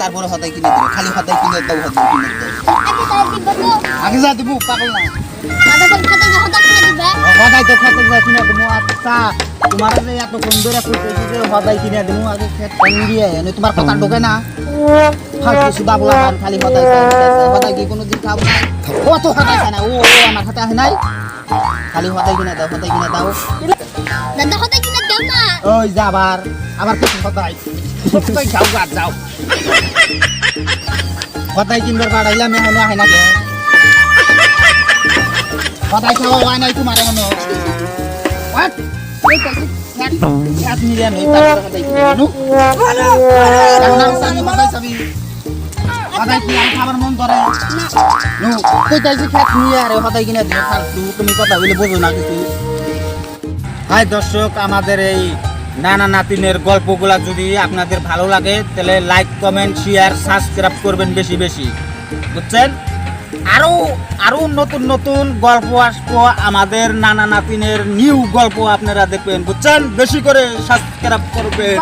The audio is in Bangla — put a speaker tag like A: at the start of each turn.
A: তারপরে হতাই কিনে দেবে খালি হতাই কিনে দাও হতাই কিনে দাও।
B: আগে
A: যা দিব পাগল না। হতাই তো খেতে যা কিনে দেবো আচ্ছা। তোমার যে এত সুন্দর কইতেছি যে হতাই কিনে দেবো আগে খেত পানি দিয়ে এনে তোমার কথা ঢোকে না। ফালতু সুদা বলা খালি হতাই হতাই কি কোনো দিন খাব না ও তো হতাই না ও আমার হাতে আসে নাই। খালি হতাই কিনে দাও হতাই কিনে দাও।
B: দাদা সদাই কিনা দাও না
A: ওই যা আবার আবার কিছু হতাই। হতাই যাও গা যাও। হতাই কিনবার পাঠাইলাম এখনও আহে না কে হতাই খাওয়া হয় নাই তোমার এখনও। তো, এক মিলিয়ন তারপরে হতাই কিনে খাবার মন করে নু, তুই তাই যে খেত নিয়ে আরে হতাই কিনে দিও ফালতু তুমি কথা বলে বোঝো না কিছু। হাই দর্শক আমাদের এই নানা নাতিনের গল্পগুলা যদি আপনাদের ভালো লাগে তাহলে লাইক কমেন্ট শেয়ার সাবস্ক্রাইব করবেন বেশি বেশি। বুঝছেন? আরও আরও নতুন নতুন গল্প আসব। আমাদের নানা নাতিনের নিউ গল্প আপনারা দেখবেন। বুঝছেন? বেশি করে সাবস্ক্রাইব করবেন।